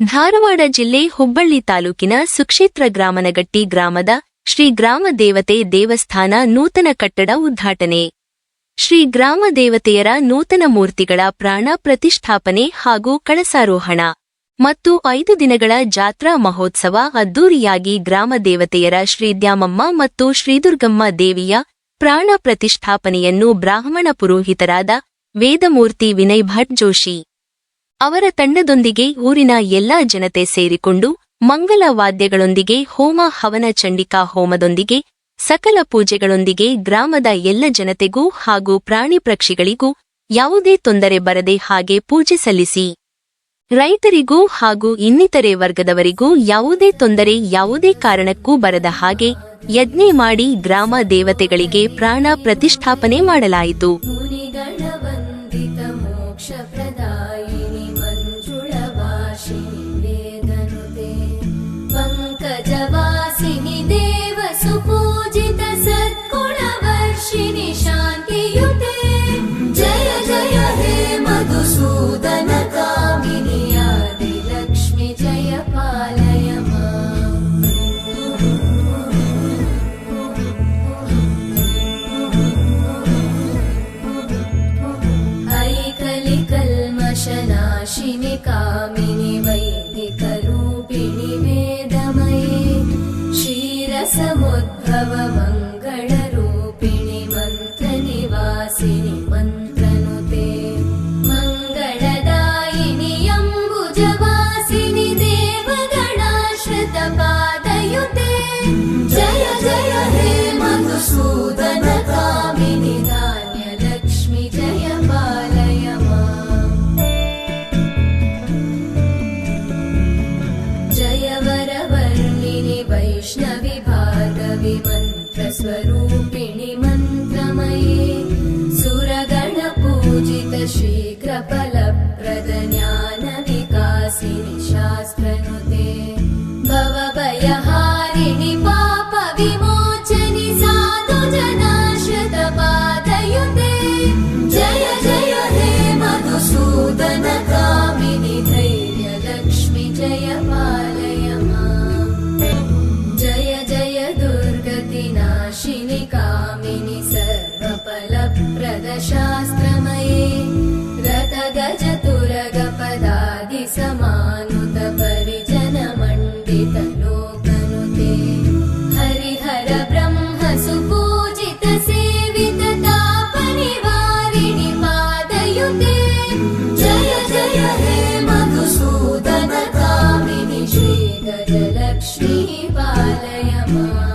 ಧಾರವಾಡ ಜಿಲ್ಲೆ ಹುಬ್ಬಳ್ಳಿ ತಾಲೂಕಿನ ಸುಕ್ಷೇತ್ರ ಗ್ರಾಮನಗಟ್ಟಿ ಗ್ರಾಮದ ಶ್ರೀ ಗ್ರಾಮ ದೇವತೆ ದೇವಸ್ಥಾನ ನೂತನ ಕಟ್ಟಡ ಉದ್ಘಾಟನೆ. ಶ್ರೀ ಗ್ರಾಮ ದೇವತೆಯರ ನೂತನ ಮೂರ್ತಿಗಳ ಪ್ರಾಣ ಪ್ರತಿಷ್ಠಾಪನೆ ಹಾಗೂ ಕಳಸಾರೋಹಣ. ಮತ್ತು ಐದು ದಿನಗಳ ಜಾತ್ರಾ ಮಹೋತ್ಸವ ಅದ್ದೂರಿಯಾಗಿ ಗ್ರಾಮ ದೇವತೆಯರ ಶ್ರೀ ದ್ಯಾಮಮ್ಮ ಮತ್ತು ಶ್ರೀದುರ್ಗಮ್ಮ ದೇವಿಯ ಪ್ರಾಣ ಪ್ರತಿಷ್ಠಾಪನೆಯನ್ನು ಬ್ರಾಹ್ಮಣ ಪುರೋಹಿತರಾದ ವೇದಮೂರ್ತಿ ವಿನಯ್ ಭಟ್ ಜೋಶಿ. ಅವರ ತಂಡದೊಂದಿಗೆ ಊರಿನ ಎಲ್ಲಾ ಜನತೆ ಸೇರಿಕೊಂಡು ಮಂಗಲ ವಾದ್ಯಗಳೊಂದಿಗೆ ಹೋಮ ಹವನ ಚಂಡಿಕಾ ಹೋಮದೊಂದಿಗೆ ಸಕಲ ಪೂಜೆಗಳೊಂದಿಗೆ ಗ್ರಾಮದ ಎಲ್ಲ ಜನತೆಗೂ ಹಾಗೂ ಪ್ರಾಣಿ ಪಕ್ಷಿಗಳಿಗೂ ಯಾವುದೇ ತೊಂದರೆ ಬರದೆ ಹಾಗೆ ಪೂಜೆ ಸಲ್ಲಿಸಿ. ರೈತರಿಗೂ ಹಾಗೂ ಇನ್ನಿತರೆ ವರ್ಗದವರಿಗೂ ಯಾವುದೇ ತೊಂದರೆ ಯಾವುದೇ ಕಾರಣಕ್ಕೂ ಬರದ ಹಾಗೆ ಯಜ್ಞೆ ಮಾಡಿ ಗ್ರಾಮ ದೇವತೆಗಳಿಗೆ ಪ್ರಾಣ ಪ್ರತಿಷ್ಠಾಪನೆ ಮಾಡಲಾಯಿತು. कामिनि वै भवभयहारिणि पापविमोचनि love.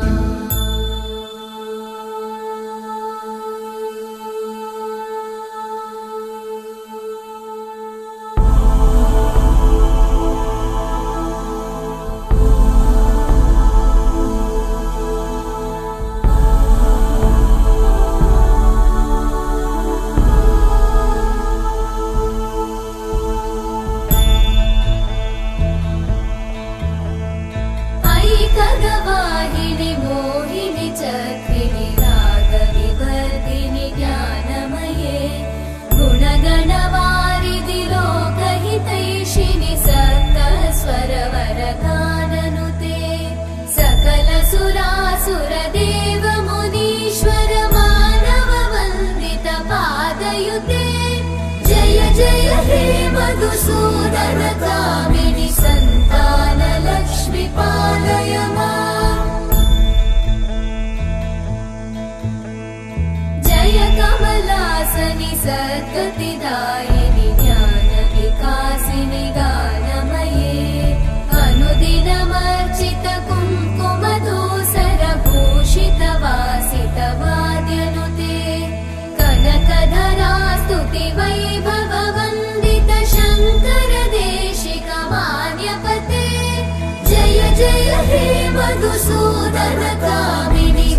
सन्तानलक्ष्मिपादय जय कमलासनि सद्गिदाय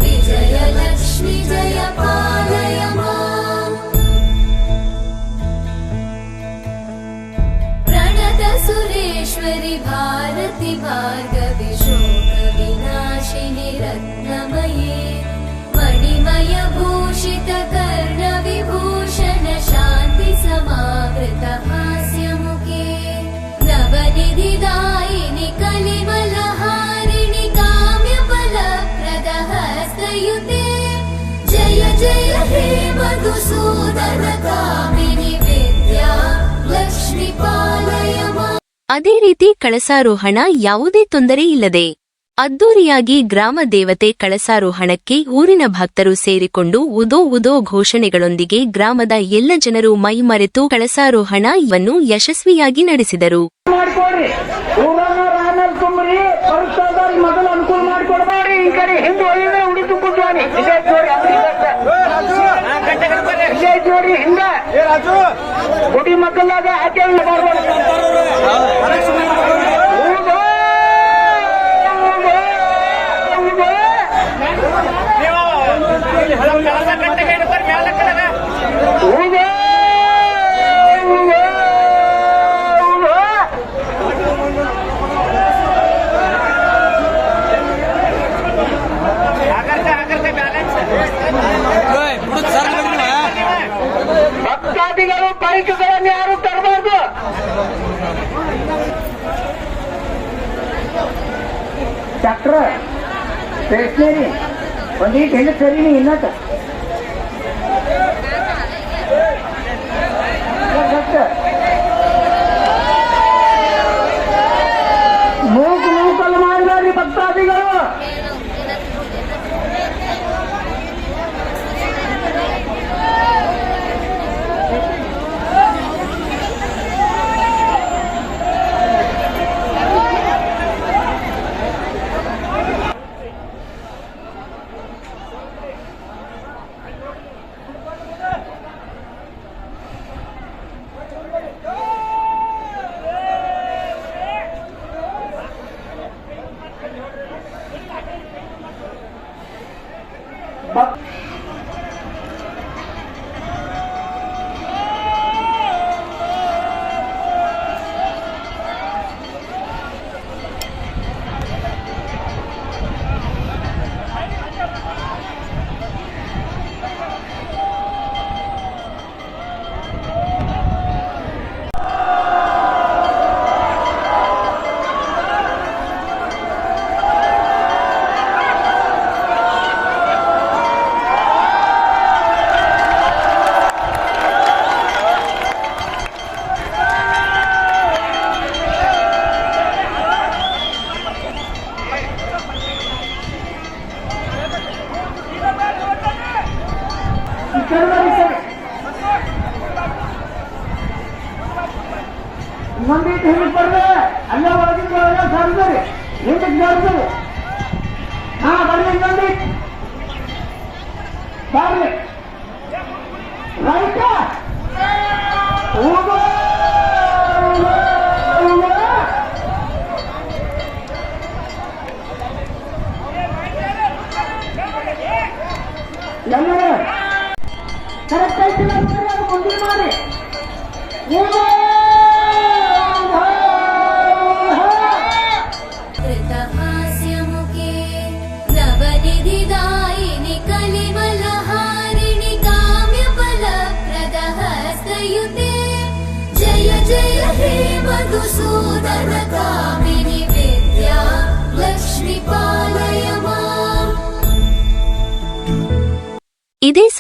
विजयलक्ष्मि जय पालय प्रणत सुरेश्वरि भारति भार ಅದೇ ರೀತಿ ಕಳಸಾರೋಹಣ ಯಾವುದೇ ತೊಂದರೆ ಇಲ್ಲದೆ ಅದ್ದೂರಿಯಾಗಿ ಗ್ರಾಮ ದೇವತೆ ಕಳಸಾರೋಹಣಕ್ಕೆ ಊರಿನ ಭಕ್ತರು ಸೇರಿಕೊಂಡು ಉದೋ ಉದೋ ಘೋಷಣೆಗಳೊಂದಿಗೆ ಗ್ರಾಮದ ಎಲ್ಲ ಜನರು ಮೈಮರೆತು ಕಳಸಾರೋಹಣ ಇವನ್ನು ಯಶಸ್ವಿಯಾಗಿ ನಡೆಸಿದರು. ರಾಮಲ್ ತುಂಬ್ರಿ ಪರಿಸರದಲ್ಲಿ ಗುಡಿ ಹಿಂದೆ ಒಳ್ಳೆ ಉಡಿದು ಕುಡ್ವಾನಿ ಇದೇ ಜೋಡಿ ಇದೇ ಜೋಡಿ ಹಿಂದೆ ಗುಡಿ ಮಕ್ಕಳಾಗ ಹಾಕಿ ಭಕ್ತಾದಿಗಳು ಬೈಕ್ಗಳನ್ನು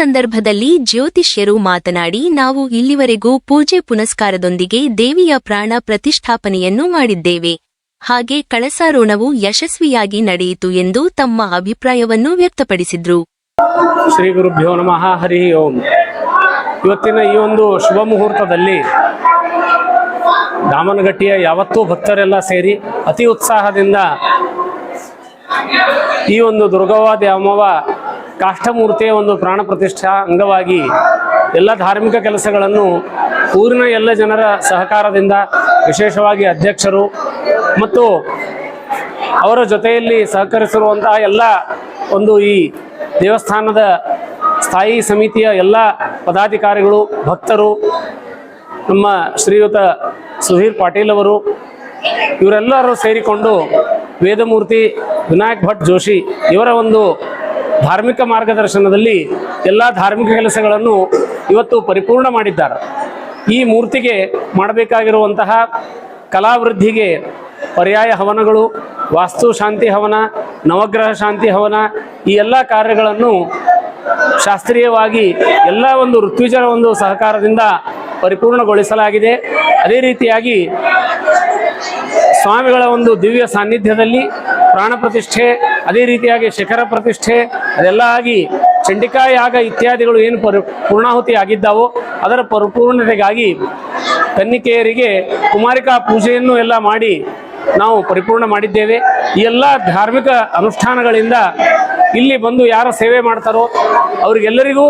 ಸಂದರ್ಭದಲ್ಲಿ ಜ್ಯೋತಿಷ್ಯರು ಮಾತನಾಡಿ, ನಾವು ಇಲ್ಲಿವರೆಗೂ ಪೂಜೆ ಪುನಸ್ಕಾರದೊಂದಿಗೆ ದೇವಿಯ ಪ್ರಾಣ ಪ್ರತಿಷ್ಠಾಪನೆಯನ್ನು ಮಾಡಿದ್ದೇವೆ. ಹಾಗೆ ಕಳಸಾರೋಣವು ಯಶಸ್ವಿಯಾಗಿ ನಡೆಯಿತು ಎಂದು ತಮ್ಮ ಅಭಿಪ್ರಾಯವನ್ನು ವ್ಯಕ್ತಪಡಿಸಿದ್ರು. ಶ್ರೀ ಗುರುಭ್ಯೋ ನಮಃ, ಹರಿ ಓಂ. ಇವತ್ತಿನ ಈ ಒಂದು ಶುಭ ಮುಹೂರ್ತದಲ್ಲಿ ದಾಮನಗಟ್ಟಿಯ ಯಾವತ್ತೂ ಭಕ್ತರೆಲ್ಲ ಸೇರಿ ಅತಿ ಉತ್ಸಾಹದಿಂದ ಈ ಒಂದು ದುರ್ಗವಾದ ದ್ಯಾಮವ್ವ ಕಾಷ್ಠಮೂರ್ತಿಯ ಒಂದು ಪ್ರಾಣ ಪ್ರತಿಷ್ಠಾ ಅಂಗವಾಗಿ ಎಲ್ಲ ಧಾರ್ಮಿಕ ಕೆಲಸಗಳನ್ನು ಊರಿನ ಎಲ್ಲ ಜನರ ಸಹಕಾರದಿಂದ ವಿಶೇಷವಾಗಿ ಅಧ್ಯಕ್ಷರು ಮತ್ತು ಅವರ ಜೊತೆಯಲ್ಲಿ ಸಹಕರಿಸಿರುವಂತಹ ಎಲ್ಲ ಒಂದು ಈ ದೇವಸ್ಥಾನದ ಸ್ಥಾಯಿ ಸಮಿತಿಯ ಎಲ್ಲ ಪದಾಧಿಕಾರಿಗಳು, ಭಕ್ತರು, ನಮ್ಮ ಶ್ರೀಯುತ ಸುಧೀರ್ ಪಾಟೀಲ್ ಅವರು, ಇವರೆಲ್ಲರೂ ಸೇರಿಕೊಂಡು ವೇದಮೂರ್ತಿ ವಿನಾಯಕ್ ಭಟ್ ಜೋಶಿ ಇವರ ಒಂದು ಧಾರ್ಮಿಕ ಮಾರ್ಗದರ್ಶನದಲ್ಲಿ ಎಲ್ಲ ಧಾರ್ಮಿಕ ಕೆಲಸಗಳನ್ನು ಇವತ್ತು ಪರಿಪೂರ್ಣ ಮಾಡಿದ್ದಾರೆ. ಈ ಮೂರ್ತಿಗೆ ಮಾಡಬೇಕಾಗಿರುವಂತಹ ಕಲಾವೃದ್ಧಿಗೆ ಪರ್ಯಾಯ ಹವನಗಳು, ವಾಸ್ತು ಶಾಂತಿ ಹವನ, ನವಗ್ರಹ ಶಾಂತಿ ಹವನ, ಈ ಎಲ್ಲ ಕಾರ್ಯಗಳನ್ನು ಶಾಸ್ತ್ರೀಯವಾಗಿ ಎಲ್ಲ ಒಂದು ಋತ್ವಿಜರ ಒಂದು ಸಹಕಾರದಿಂದ ಪರಿಪೂರ್ಣಗೊಳಿಸಲಾಗಿದೆ. ಅದೇ ರೀತಿಯಾಗಿ ಸ್ವಾಮಿಗಳ ಒಂದು ದಿವ್ಯ ಸಾನ್ನಿಧ್ಯದಲ್ಲಿ ಪ್ರಾಣ ಪ್ರತಿಷ್ಠೆ ಅದೇ ರೀತಿಯಾಗಿ ಶಿಖರ ಪ್ರತಿಷ್ಠೆ, ಅದೆಲ್ಲ ಆಗಿ ಚಂಡಿಕಾ ಯಾಗ ಇತ್ಯಾದಿಗಳು ಏನು ಪರಿ, ಪೂರ್ಣಾಹುತಿ ಆಗಿದ್ದಾವೋ, ಅದರ ಪರಿಪೂರ್ಣತೆಗಾಗಿ ಕನ್ನಿಕೆಯರಿಗೆ ಕುಮಾರಿಕಾ ಪೂಜೆಯನ್ನು ಎಲ್ಲ ಮಾಡಿ ನಾವು ಪರಿಪೂರ್ಣ ಮಾಡಿದ್ದೇವೆ. ಈ ಎಲ್ಲ ಧಾರ್ಮಿಕ ಅನುಷ್ಠಾನಗಳಿಂದ ಇಲ್ಲಿ ಬಂದು ಯಾರ ಸೇವೆ ಮಾಡ್ತಾರೋ, ಅವರಿಗೆಲ್ಲರಿಗೂ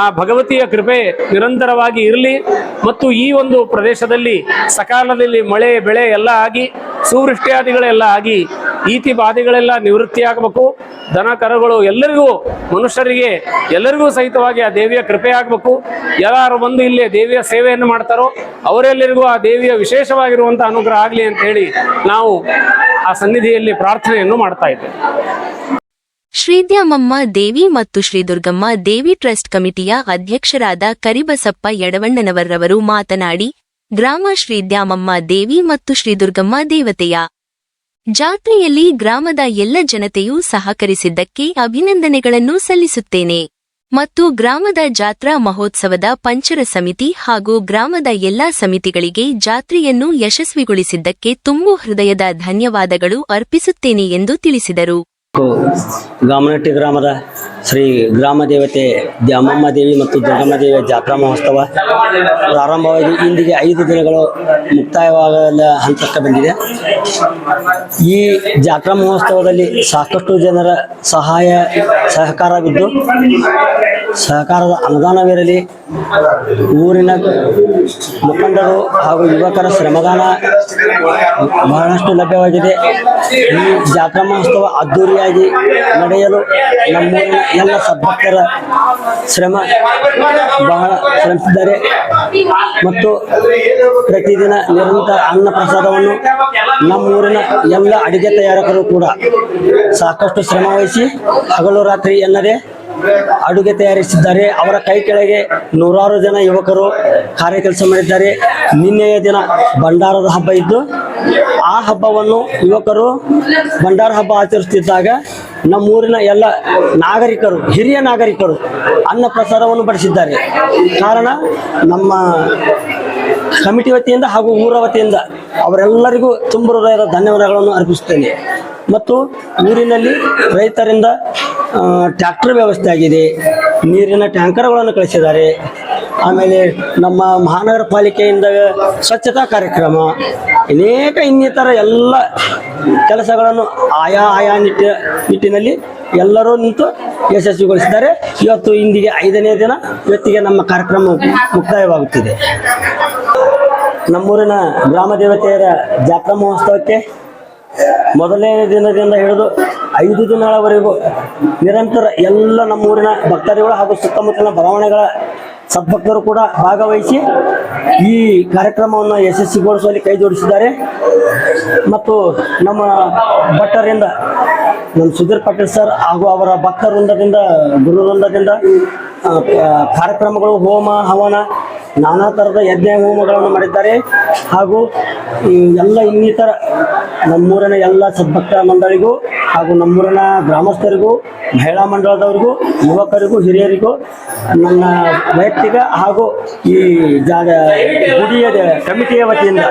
ಆ ಭಗವತಿಯ ಕೃಪೆ ನಿರಂತರವಾಗಿ ಇರಲಿ. ಮತ್ತು ಈ ಒಂದು ಪ್ರದೇಶದಲ್ಲಿ ಸಕಾಲದಲ್ಲಿ ಮಳೆ, ಬೆಳೆ ಎಲ್ಲ ಆಗಿ, ಸುವೃಷ್ಟಿಯಾದಿಗಳೆಲ್ಲ ಆಗಿ ಈತಿ ಬಾಧೆಗಳೆಲ್ಲ ನಿವೃತ್ತಿಯಾಗಬೇಕು ದನ ಕರುಗಳು ಎಲ್ಲರಿಗೂ, ಮನುಷ್ಯರಿಗೆ ಎಲ್ಲರಿಗೂ ಸಹಿತವಾಗಿ ಆ ದೇವಿಯ ಕೃಪೆ ಆಗಬೇಕು. ಯಾರು ಬಂದು ಇಲ್ಲಿ ದೇವಿಯ ಸೇವೆಯನ್ನು ಮಾಡ್ತಾರೋ, ಅವರೆಲ್ಲರಿಗೂ ಆ ದೇವಿಯ ವಿಶೇಷವಾಗಿರುವಂತಹ ಅನುಗ್ರಹ ಆಗಲಿ ಅಂತ ಹೇಳಿ ನಾವು ಆ ಸನ್ನಿಧಿಯಲ್ಲಿ ಪ್ರಾರ್ಥನೆಯನ್ನು ಮಾಡ್ತಾ ಇದ್ದೇವೆ. ಶ್ರೀದ್ಯಾಮಮ್ಮ ದೇವಿ ಮತ್ತು ಶ್ರೀ ದುರ್ಗಮ್ಮ, ದೇವಿ ಟ್ರಸ್ಟ್ ಕಮಿಟಿಯ ಅಧ್ಯಕ್ಷರಾದ ಕರಿಬಸಪ್ಪ ಯಡವಣ್ಣನವರವರು ಮಾತನಾಡಿ, ಗ್ರಾಮ ಶ್ರೀದ್ಯಾಮಮ್ಮ ದೇವಿ ಮತ್ತು ಶ್ರೀ ದುರ್ಗಮ್ಮ ದೇವತೆಯ ಜಾತ್ರೆಯಲ್ಲಿ ಗ್ರಾಮದ ಎಲ್ಲ ಜನತೆಯೂ ಸಹಕರಿಸಿದ್ದಕ್ಕೆ ಅಭಿನಂದನೆಗಳನ್ನು ಸಲ್ಲಿಸುತ್ತೇನೆ. ಮತ್ತು ಗ್ರಾಮದ ಜಾತ್ರಾ ಮಹೋತ್ಸವದ ಪಂಚರ ಸಮಿತಿ ಹಾಗೂ ಗ್ರಾಮದ ಎಲ್ಲಾ ಸಮಿತಿಗಳಿಗೆ ಜಾತ್ರೆಯನ್ನು ಯಶಸ್ವಿಗೊಳಿಸಿದ್ದಕ್ಕೆ ತುಂಬು ಹೃದಯದ ಧನ್ಯವಾದಗಳು ಅರ್ಪಿಸುತ್ತೇನೆ ಎಂದು ತಿಳಿಸಿದರು. ಗಾಮನಟ್ಟಿ ಗ್ರಾಮದ ಶ್ರೀ ಗ್ರಾಮ ದೇವತೆ ದ್ಯಾಮಮ್ಮ ದೇವಿ ಮತ್ತು ದುರ್ಗಮ್ಮ ದೇವಿಯ ಜಾತ್ರಾ ಮಹೋತ್ಸವ ಪ್ರಾರಂಭವಾಗಿ ಇಂದಿಗೆ ಐದು ದಿನಗಳು ಮುಕ್ತಾಯವಾಗಲ ಹಂತಕ್ಕೆ ಬಂದಿದೆ. ಈ ಜಾತ್ರಾ ಮಹೋತ್ಸವದಲ್ಲಿ ಸಾಕಷ್ಟು ಜನರ ಸಹಾಯ ಸಹಕಾರವಿದ್ದು, ಸಹಕಾರದ ಅನುದಾನವಿರಲಿ ಊರಿನ ಮುಖಂಡರು ಹಾಗೂ ಯುವಕರ ಶ್ರಮದಾನ ಬಹಳಷ್ಟು ಲಭ್ಯವಾಗಿದೆ. ಈ ಜಾತ್ರಾ ಮಹೋತ್ಸವ ಅದ್ದೂರಿಯಾಗಿ ನಡೆಯಲು ನಮ್ಮೂರಿನ ಎಲ್ಲ ಸದ್ಭಕ್ತರ ಶ್ರಮ ಬಹಳ ಶ್ರಮಿಸಿದ್ದಾರೆ. ಮತ್ತು ಪ್ರತಿದಿನ ನಿರಂತರ ಅನ್ನ ಪ್ರಸಾದವನ್ನು ನಮ್ಮೂರಿನ ಎಲ್ಲ ಅಡಿಗೆ ತಯಾರಕರು ಕೂಡ ಸಾಕಷ್ಟು ಶ್ರಮ ವಹಿಸಿ ಹಗಲು ರಾತ್ರಿ ಎನ್ನದೆ ಅಡುಗೆ ತಯಾರಿಸಿದ್ದಾರೆ. ಅವರ ಕೈ ಕೆಳಗೆ ನೂರಾರು ಜನ ಯುವಕರು ಕಾರ್ಯ ಕೆಲಸ ಮಾಡಿದ್ದಾರೆ. ನಿನ್ನೆಯ ದಿನ ಭಂಡಾರದ ಹಬ್ಬ ಇದ್ದು, ಆ ಹಬ್ಬವನ್ನು ಯುವಕರು ಭಂಡಾರ ಹಬ್ಬ ಆಚರಿಸುತ್ತಿದ್ದಾಗ ನಮ್ಮೂರಿನ ಎಲ್ಲ ನಾಗರಿಕರು, ಹಿರಿಯ ನಾಗರಿಕರು ಅನ್ನ ಪ್ರಸಾರವನ್ನು ಬಡಿಸಿದ್ದಾರೆ. ಕಾರಣ ನಮ್ಮ ಕಮಿಟಿ ವತಿಯಿಂದ ಹಾಗೂ ಊರ ವತಿಯಿಂದ ಅವರೆಲ್ಲರಿಗೂ ತುಂಬ ಹೃದಯದ ಧನ್ಯವಾದಗಳನ್ನು ಅರ್ಪಿಸುತ್ತೇನೆ. ಮತ್ತು ಊರಿನಲ್ಲಿ ರೈತರಿಂದ ಟ್ಯಾಕ್ಟರ್ ವ್ಯವಸ್ಥೆ ಆಗಿದೆ. ನೀರಿನ ಟ್ಯಾಂಕರ್ಗಳನ್ನು ಕಳಿಸಿದ್ದಾರೆ. ಆಮೇಲೆ ನಮ್ಮ ಮಹಾನಗರ ಪಾಲಿಕೆಯಿಂದ ಸ್ವಚ್ಛತಾ ಕಾರ್ಯಕ್ರಮ, ಅನೇಕ ಇನ್ನಿತರ ಎಲ್ಲ ಕೆಲಸಗಳನ್ನು ಆಯಾ ಆಯಾ ನಿಟ್ಟ, ನಿಟ್ಟಿನಲ್ಲಿ ಎಲ್ಲರೂ ನಿಂತು ಯಶಸ್ವಿಗೊಳಿಸಿದ್ದಾರೆ. ಇವತ್ತು ಇಂದಿಗೆ ಐದನೇ ದಿನ, ಇವತ್ತಿಗೆ ನಮ್ಮ ಕಾರ್ಯಕ್ರಮ ಮುಕ್ತಾಯವಾಗುತ್ತಿದೆ. ನಮ್ಮೂರಿನ ಗ್ರಾಮ ದೇವತೆಯರ ಜಾತ್ರಾ ಮಹೋತ್ಸವಕ್ಕೆ ಮೊದಲನೇ ದಿನದಿಂದ ಹಿಡಿದು ಐದು ದಿನಗಳವರೆಗೂ ನಿರಂತರ ಎಲ್ಲ ನಮ್ಮೂರಿನ ಭಕ್ತಾದಿಗಳು ಹಾಗೂ ಸುತ್ತಮುತ್ತಲಿನ ಬಡಾವಣೆಗಳ ಸದ್ಭಕ್ತರು ಕೂಡ ಭಾಗವಹಿಸಿ ಈ ಕಾರ್ಯಕ್ರಮವನ್ನು ಯಶಸ್ವಿಗೊಳಿಸುವಲ್ಲಿ ಕೈ ಜೋಡಿಸಿದ್ದಾರೆ. ಮತ್ತು ನಮ್ಮ ಭಟ್ಟರಿಂದ ನಮ್ಮ ಸುಧೀರ್ ಪಾಟೀಲ್ ಸರ್ ಹಾಗೂ ಅವರ ಭಕ್ತ ವೃಂದದಿಂದ ಗುರು ವೃಂದದಿಂದ ಆ, ಆ, ಕಾರ್ಯಕ್ರಮಗಳು ಹೋಮ ಹವನ ನಾನಾ ಥರದ ಯಜ್ಞ ಹೋಮಗಳನ್ನು ಮಾಡಿದ್ದಾರೆ. ಹಾಗೂ ಎಲ್ಲ ಇನ್ನಿತರ ನಮ್ಮೂರಿನ ಎಲ್ಲ ಸದ್ಭಕ್ತ ಮಂಡಳಿಗೂ ಹಾಗೂ ನಮ್ಮೂರಿನ ಗ್ರಾಮಸ್ಥರಿಗೂ, ಮಹಿಳಾ ಮಂಡಳದವರಿಗೂ, ಯುವಕರಿಗೂ, ಹಿರಿಯರಿಗೂ ನನ್ನ ವೈಯಕ್ತಿಕ ಹಾಗೂ ಈ ಜಾಗ ಗುಡಿಯ ಕಮಿಟಿಯ ವತಿಯಿಂದ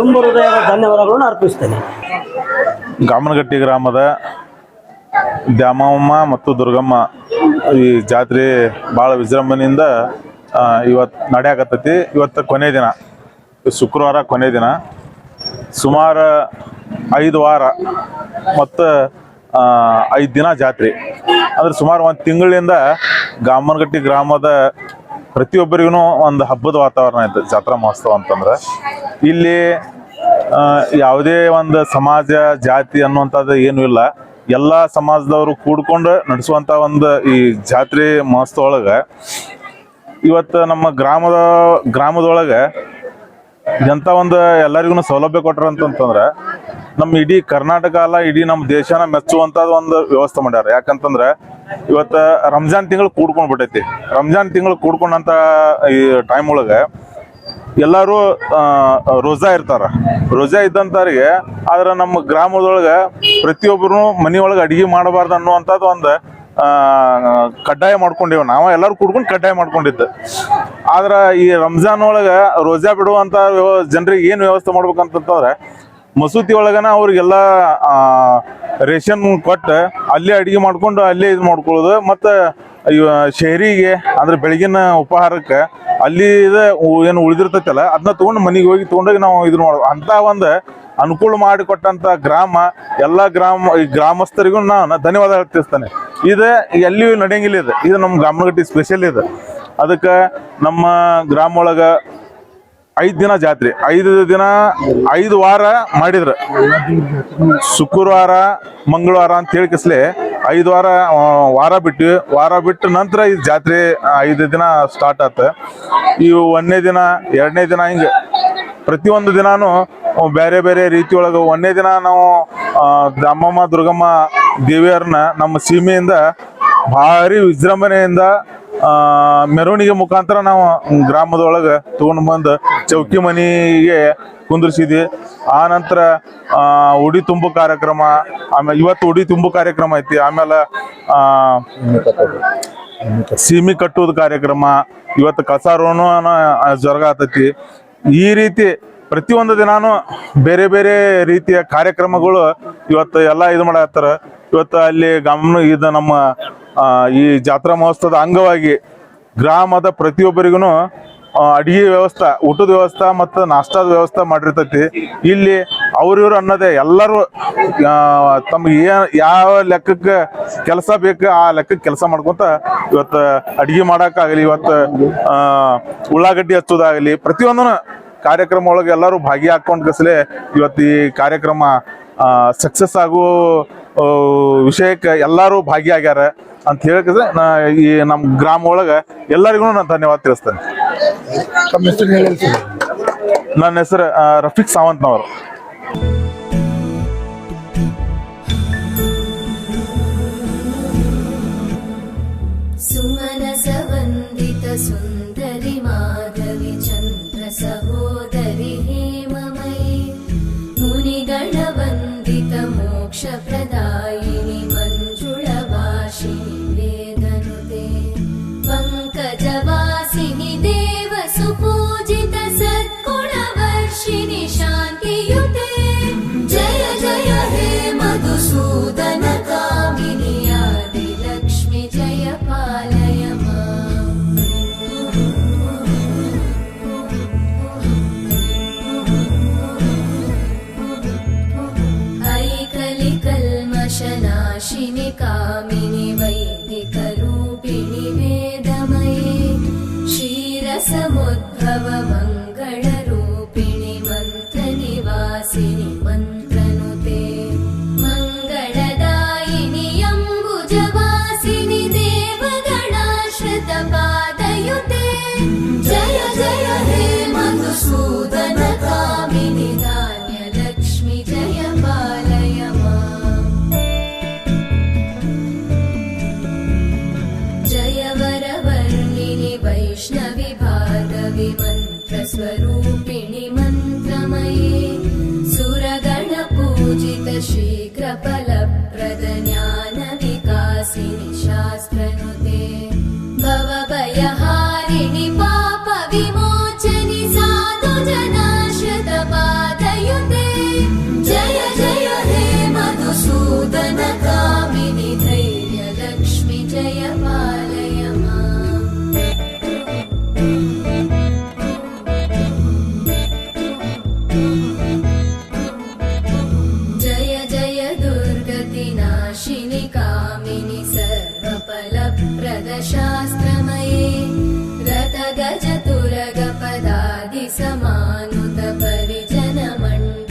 ತುಂಬ ಹೃದಯದ ಧನ್ಯವಾದಗಳನ್ನು ಅರ್ಪಿಸ್ತೇನೆ. ಗಾಮನಗಟ್ಟಿ ಗ್ರಾಮದ ದ್ಯಾಮಮ್ಮ ಮತ್ತು ದುರ್ಗಮ್ಮ ಈ ಜಾತ್ರೆ ಭಾಳ ವಿಜೃಂಭಣೆಯಿಂದ ಇವತ್ತು ನಡೆಯಾಕತ್ತೈತಿ. ಇವತ್ತು ಕೊನೆ ದಿನ. ಶುಕ್ರವಾರ ಕೊನೆ ದಿನ. ಸುಮಾರು ಐದು ವಾರ ಮತ್ತು ಐದು ದಿನ ಜಾತ್ರೆ. ಅಂದ್ರೆ ಸುಮಾರು ಒಂದು ತಿಂಗಳಿಂದ ಗಾಮನಗಟ್ಟಿ ಗ್ರಾಮದ ಪ್ರತಿಯೊಬ್ಬರಿಗೂ ಒಂದು ಹಬ್ಬದ ವಾತಾವರಣ ಇತ್ತು ಜಾತ್ರಾ ಮಹೋತ್ಸವ ಅಂತಂದ್ರೆ. ಇಲ್ಲಿ ಯಾವುದೇ ಒಂದು ಸಮಾಜ, ಜಾತಿ ಅನ್ನುವಂಥದ್ದು ಏನೂ ಇಲ್ಲ. ಎಲ್ಲ ಸಮಾಜದವರು ಕೂಡ್ಕೊಂಡು ನಡೆಸುವಂಥ ಒಂದು ಈ ಜಾತ್ರೆ ಮಹೋತ್ಸವ ಒಳಗೆ ಇವತ್ತು ನಮ್ಮ ಗ್ರಾಮದ, ಗ್ರಾಮದೊಳಗೆ ಎಂಥ ಒಂದು ಎಲ್ಲರಿಗೂ ಸೌಲಭ್ಯ ಕೊಟ್ರ ಅಂತಂತಂದ್ರೆ ನಮ್ಮ ಇಡೀ ಕರ್ನಾಟಕ ಅಲ್ಲ, ಇಡೀ ನಮ್ಮ ದೇಶನ ಮೆಚ್ಚುವಂಥದ್ದು ಒಂದು ವ್ಯವಸ್ಥೆ ಮಾಡ್ಯಾರ. ಯಾಕಂತಂದ್ರೆ ಇವತ್ತು ರಂಜಾನ್ ತಿಂಗಳು ಕೂಡ್ಕೊಂಡು ಬಿಟ್ಟೈತಿ. ರಂಜಾನ್ ತಿಂಗಳು ಕೂಡ್ಕೊಂಡಂತ ಈ ಟೈಮ್ ಒಳಗೆ ಎಲ್ಲರೂ ರೋಜಾ ಇರ್ತಾರ. ರೋಜಾ ಇದ್ದಂಥವ್ರಿಗೆ ಆದ್ರೆ ನಮ್ಮ ಗ್ರಾಮದೊಳಗೆ ಪ್ರತಿಯೊಬ್ಬರು ಮನೆಯೊಳಗೆ ಅಡಿಗೆ ಮಾಡಬಾರ್ದು ಅನ್ನುವಂಥದ್ದು ಒಂದು ಕಡ್ಡಾಯ ಮಾಡ್ಕೊಂಡಿವ್. ನಾವು ಎಲ್ಲರೂ ಕುಡ್ಕೊಂಡು ಕಡ್ಡಾಯ ಮಾಡ್ಕೊಂಡಿದ್ದೆ. ಆದ್ರೆ ಈ ರಂಜಾನ್ ಒಳಗೆ ರೋಜಾ ಬಿಡುವಂತ ಜನರಿಗೆ ಏನು ವ್ಯವಸ್ಥೆ ಮಾಡ್ಬೇಕಂತಂದ್ರೆ ಮಸೂತಿ ಒಳಗನ ಅವ್ರಿಗೆಲ್ಲ ರೇಷನ್ ಕೊಟ್ಟು ಅಲ್ಲೇ ಅಡಿಗೆ ಮಾಡ್ಕೊಂಡು ಅಲ್ಲೇ ಇದು ಮಾಡ್ಕೊಳ್ಳೋದು. ಮತ್ತು ಇವ, ಶೇರಿಗೆ, ಅಂದ್ರೆ ಬೆಳಗಿನ ಉಪಹಾರಕ್ಕೆ ಅಲ್ಲಿ ಏನು ಉಳಿದಿರ್ತೈತಲ್ಲ ಅದನ್ನ ತೊಗೊಂಡು ಮನೆಗೆ ಹೋಗಿ ತೊಗೊಂಡೋಗಿ ನಾವು ಇದು ಮಾಡೋದು ಅಂತ ಒಂದು ಅನುಕೂಲ ಮಾಡಿಕೊಟ್ಟಂತ ಗ್ರಾಮ, ಎಲ್ಲ ಗ್ರಾಮ, ಈ ಗ್ರಾಮಸ್ಥರಿಗೂ ನಾನು ಧನ್ಯವಾದ ತಿಳಿಸ್ತೇನೆ ಇದು ಎಲ್ಲಿಯೂ ನಡೆಯಂಗಿಲ್ಲ ಇದು. ಇದು ನಮ್ಮ ಗ್ರಾಮಗಟ್ಟಿ ಸ್ಪೆಷಲ್ ಇದು. ಅದಕ್ಕೆ ನಮ್ಮ ಗ್ರಾಮ ಒಳಗೆ ಐದು ದಿನ ಜಾತ್ರೆ. ಐದು ದಿನ, ಐದು ವಾರ ಮಾಡಿದ್ರು. ಶುಕ್ರವಾರ, ಮಂಗಳವಾರ ಅಂತ ಹೇಳಿ ಕಿಸ್ಲೆ ಐದು ವಾರ ವಾರ ಬಿಟ್ಟು ವಾರ ಬಿಟ್ಟು ನಂತರ ಈ ಜಾತ್ರೆ ಐದು ದಿನ ಸ್ಟಾರ್ಟ್ ಆತ. ಇವು ಒಂದನೇ ದಿನ, ಎರಡನೇ ದಿನ ಹಿಂಗೆ ಪ್ರತಿಯೊಂದು ದಿನಾನು ಬೇರೆ ಬೇರೆ ರೀತಿ ಒಂದೇ ದಿನ ನಾವು ಆ, ಅಮ್ಮಮ್ಮ ದುರ್ಗಮ್ಮ ದೇವಿಯರನ್ನ ನಮ್ಮ ಸೀಮೆಯಿಂದ ಭಾರಿ ವಿಜೃಂಭಣೆಯಿಂದ ಮೆರವಣಿಗೆ ಮುಖಾಂತರ ನಾವು ಗ್ರಾಮದೊಳಗೆ ತಗೊಂಡು ಬಂದು ಚೌಕಿ ಮನೆಗೆ ಕುಂದ್ರಿಸಿದ್ವಿ. ಆ ನಂತರ ಉಡಿ ತುಂಬು ಕಾರ್ಯಕ್ರಮ ಆಮೇಲೆ ಇವತ್ತು ಉಡಿ ತುಂಬು ಕಾರ್ಯಕ್ರಮ ಐತಿ. ಆಮೇಲೆ ಸೀಮಿ ಕಟ್ಟುವುದು ಕಾರ್ಯಕ್ರಮ ಇವತ್ತು ಕಸಾರೋನು ಜರಗ ಆತೈತಿ ಈ ರೀತಿ ಪ್ರತಿಯೊಂದು ದಿನಾನು ಬೇರೆ ಬೇರೆ ರೀತಿಯ ಕಾರ್ಯಕ್ರಮಗಳು ಇವತ್ತು ಎಲ್ಲ ಇದು ಮಾಡತ್ತಾರ. ಇವತ್ತು ಅಲ್ಲಿ ಗಮನ ಇದು ನಮ್ಮ ಈ ಜಾತ್ರಾ ಮಹೋತ್ಸವದ ಅಂಗವಾಗಿ ಗ್ರಾಮದ ಪ್ರತಿಯೊಬ್ಬರಿಗೂ ಅಡಿಗೆ ವ್ಯವಸ್ಥೆ, ಊಟದ ವ್ಯವಸ್ಥೆ ಮತ್ತು ನಾಷ್ಟಾದ ವ್ಯವಸ್ಥೆ ಮಾಡಿರ್ತೈತಿ. ಇಲ್ಲಿ ಅವ್ರಿವ್ರು ಅನ್ನೋದೇ ಎಲ್ಲರೂ ತಮ್ಗೆ ಏನು, ಯಾವ ಲೆಕ್ಕಕ್ಕೆ ಕೆಲಸ ಬೇಕು ಆ ಲೆಕ್ಕಕ್ಕೆ ಕೆಲಸ ಮಾಡ್ಕೊತ ಇವತ್ತು ಅಡಿಗೆ ಮಾಡೋಕ್ಕಾಗಲಿ, ಇವತ್ತು ಉಳ್ಳಾಗಡ್ಡಿ ಹಚ್ಚೋದಾಗಲಿ, ಪ್ರತಿಯೊಂದನ್ನು ಕಾರ್ಯಕ್ರಮ ಒಳಗೆ ಎಲ್ಲರೂ ಭಾಗಿಯಾಕೊಂಡು ಕಸಲೆ ಇವತ್ತು ಈ ಕಾರ್ಯಕ್ರಮ ಸಕ್ಸಸ್ ಆಗೋ ವಿಷಯಕ್ಕೆ ಎಲ್ಲರೂ ಭಾಗಿಯಾಗ್ಯಾರ ಅಂತ ಹೇಳಿದ್ರೆ ನಾ ಈ ನಮ್ಮ ಗ್ರಾಮ ಒಳಗೆ ಎಲ್ಲರಿಗೂ ನಾನು ಧನ್ಯವಾದ ತಿಳಿಸ್ತೇನೆ. ನನ್ನ ಹೆಸರು ಆ, ರಫೀಕ್ ಸಾವಂತ್ನವರು सुमनसवन्दित सुन्दरि माधवि चन्द्र सहोदरि हेममयि मुनिगणवन्दित मोक्षप्रदायिनि मन्त्रस्वरूपिणि मन्त्रमये सुरगणपूजित शीघ्रफलप्रद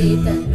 Satan.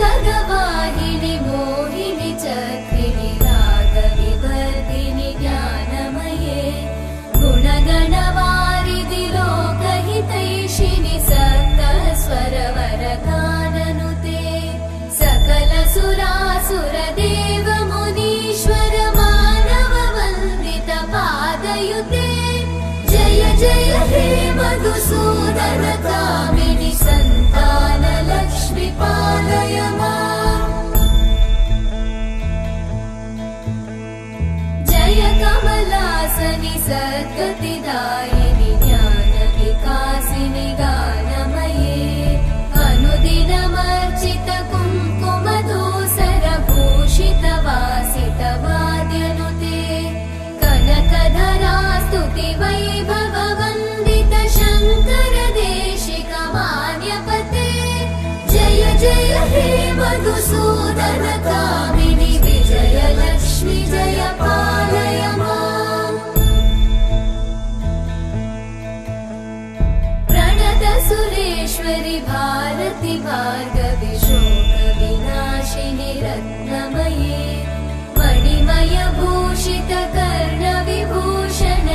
गवाहिनि मोहिनि च त्रिणि रागवि भगिनि ज्ञानमये गुणगणवारिदिलोकहितैषि सकलसुरासुरदेव मुनीश्वर मानववदितपादयुते जय जय मधुसूदन सद्गतिदायिज्ञानविकासिनिदानमये अनुदिनमर्जित कुम्कुमदोसरभूषित वासित वाद्यनुते कनकधरास्तुति वै भवन्दितशङ्करदेशिकमान्यपते जय जय मधुसूदनकामिनि जय लक्ष्मि जय ोकविनाशिनि रत्नमये मणिमय भूषित कर्णविभूषण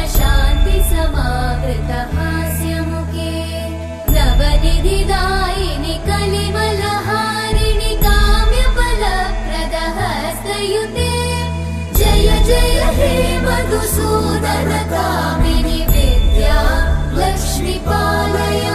कलिमलहारिणि काम्यफलप्रदहस्तयुते जय जय हे मधुसूदनकामिनि विद्या लक्ष्मीपालय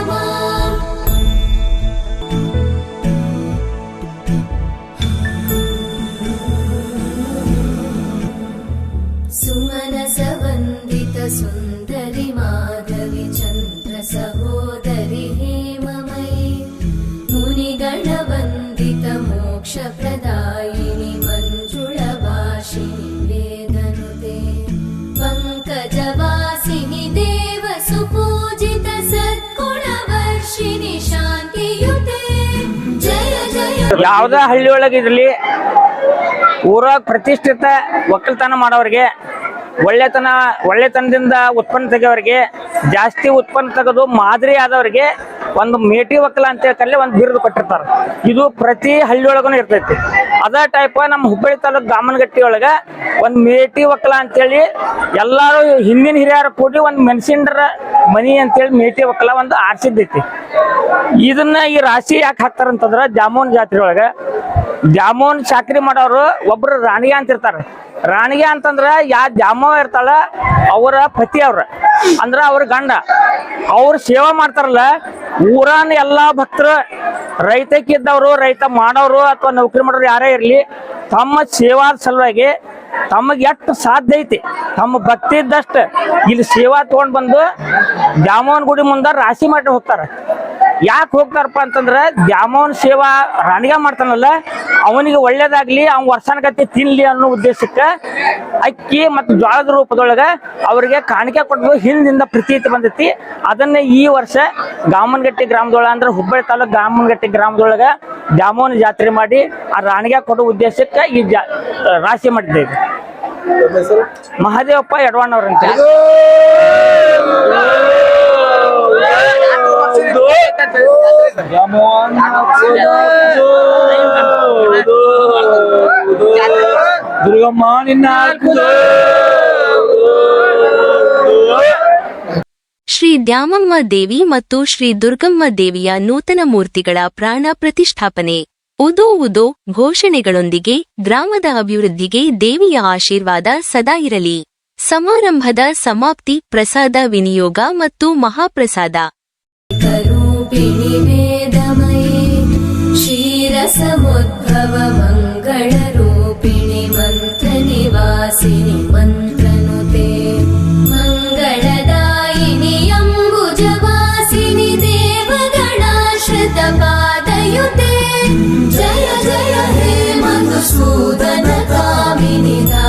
ಯಾವುದೇ ಹಳ್ಳಿ ಒಳಗಿರ್ಲಿ ಊರಾಗ ಪ್ರತಿಷ್ಠಿತ ಒಕ್ಕಲ್ತನ ಮಾಡೋರಿಗೆ, ಒಳ್ಳೆತನ, ಒಳ್ಳೆತನದಿಂದ ಉತ್ಪನ್ನ ತೆಗೆಯೋರಿಗೆ, ಜಾಸ್ತಿ ಉತ್ಪನ್ನ ತೆಗೆದು ಮಾದರಿ ಆದವ್ರಿಗೆ ಒಂದು ಮೇಟಿ ಒಕ್ಕಲ ಅಂತ ಕಲ್ಲಿ ಒಂದು ಬಿರುದು ಕೊಟ್ಟಿರ್ತಾರೆ. ಇದು ಪ್ರತಿ ಹಳ್ಳಿ ಒಳಗೂ ಇರ್ತೈತಿ. ಅದೇ ಟೈಪ್ ನಮ್ಮ ಹುಬ್ಬಳ್ಳಿ ತಾಲೂಕು ಗಾಮನಗಟ್ಟಿ ಒಳಗ ಒಂದು ಮೇಟಿ ಒಕ್ಕಲ ಅಂತೇಳಿ ಎಲ್ಲಾರು ಹಿಂದಿನ ಹಿರಿಯರು ಕೂಡಿ ಒಂದು ಮೆಣಸಿನ್ರ ಮನಿ ಅಂತೇಳಿ ಮೇಟಿ ಒಕ್ಕಲ ಒಂದು ಆರ್ಸಿದ್ದೈತಿ. ಇದನ್ನ ಈ ರಾಶಿ ಯಾಕೆ ಹಾಕ್ತಾರಂತಂದ್ರ ಜಾಮೂನ್ ಜಾತ್ರೆ ಒಳಗ ಜಾಮೂನ್ ಚಾಕ್ರಿ ಮಾಡೋರು ಒಬ್ರು ರಾಣಿಗೆ ಅಂತಿರ್ತಾರ. ರಾಣಿಗೆ ಅಂತಂದ್ರ ಯಾ ಜಾಮವ ಇರ್ತಾಳ, ಅವರ ಪತಿ ಅವ್ರ. ಅಂದ್ರ ಅವ್ರ ಗಂಡ. ಅವ್ರ ಸೇವಾ ಮಾಡ್ತಾರಲ್ಲ, ಊರನ್ ಎಲ್ಲಾ ಭಕ್ತರು ರೈತಕ್ಕಿದ್ದವರು ರೈತ ಮಾಡೋರು ಅಥವಾ ನೌಕರಿ ಮಾಡೋರು ಯಾರೇ ಇರ್ಲಿ, ತಮ್ಮ ಸೇವಾದ ಸಲುವಾಗಿ ತಮಗೆ ಎಷ್ಟು ಸಾಧ್ಯ ಐತಿ, ತಮ್ಮ ಭಕ್ತಿ ಇದ್ದಷ್ಟು ಇಲ್ಲಿ ಸೇವಾ ತಗೊಂಡ್ ಬಂದು ಜಾಮವನ್ ಗುಡಿ ಮುಂದ ರಾಶಿ ಮಾಡಿ ಹೋಗ್ತಾರ. ಯಾಕೆ ಹೋಗ್ತಾರಪ್ಪ ಅಂತಂದ್ರೆ ದ್ಯಾಮವ್ವನ ಸೇವಾ ರಾಣಿಗ ಮಾಡ್ತಾನಲ್ಲ, ಅವನಿಗೆ ಒಳ್ಳೇದಾಗ್ಲಿ, ಅವ್ನ ವರ್ಷಾನಗತಿ ತಿನ್ಲಿ ಅನ್ನೋ ಉದ್ದೇಶಕ್ಕೆ ಅಕ್ಕಿ ಮತ್ತು ಜ್ವಾಳದ ರೂಪದೊಳಗ ಅವರಿಗೆ ಕಾಣಿಕೆ ಕೊಟ್ಟು ಹಿಂದಿಂದ ಪ್ರತೀತಿ ಬಂದೈತಿ. ಅದನ್ನ ಈ ವರ್ಷ ಗಾಮನಗಟ್ಟಿ ಗ್ರಾಮದೊಳಗ ಅಂದ್ರೆ ಹುಬ್ಬಳ್ಳಿ ತಾಲೂಕು ಗಾಮನ್ಗಟ್ಟಿ ಗ್ರಾಮದೊಳಗ ದ್ಯಾಮವ್ವನ ಜಾತ್ರೆ ಮಾಡಿ ಆ ರಾಣಿಗೆ ಕೊಡೋ ಉದ್ದೇಶಕ್ಕೆ ಈ ಜಾ, ರಾಶಿ ಮಾಡಿದ್ದೇವೆ ಮಹಾದೇವಪ್ಪ ಯಡವಾಣವ್ರ ದುರ್ಗಮ್ಮ ನಿನ್ನ ಶ್ರೀ ದ್ಯಾಮಮ್ಮ ದೇವಿ ಮತ್ತು ಶ್ರೀ ದುರ್ಗಮ್ಮ ದೇವಿಯ ನೂತನ ಮೂರ್ತಿಗಳ ಪ್ರಾಣ ಪ್ರತಿಷ್ಠಾಪನೆ. ಉದೋ ಉದೋ ಘೋಷಣೆಗಳೊಂದಿಗೆ ಗ್ರಾಮದ ಅಭಿವೃದ್ಧಿಗೆ ದೇವಿಯ ಆಶೀರ್ವಾದ ಸದಾ ಇರಲಿ. ಸಮಾರಂಭದ ಸಮಾಪ್ತಿ ಪ್ರಸಾದ ವಿನಿಯೋಗ ಮತ್ತು ಮಹಾಪ್ರಸಾದ. रूपिणि वेदमये क्षीरसमुद्भव मङ्गलरूपिणि मन्त्रनिवासिनि मन्त्रनुते मङ्गलदायिनि अम्बुजवासिनि देवगणाश्रितपादयुते। देवगणाश्रितपातयुते जयजयुते मनुषूदनकामिनि दा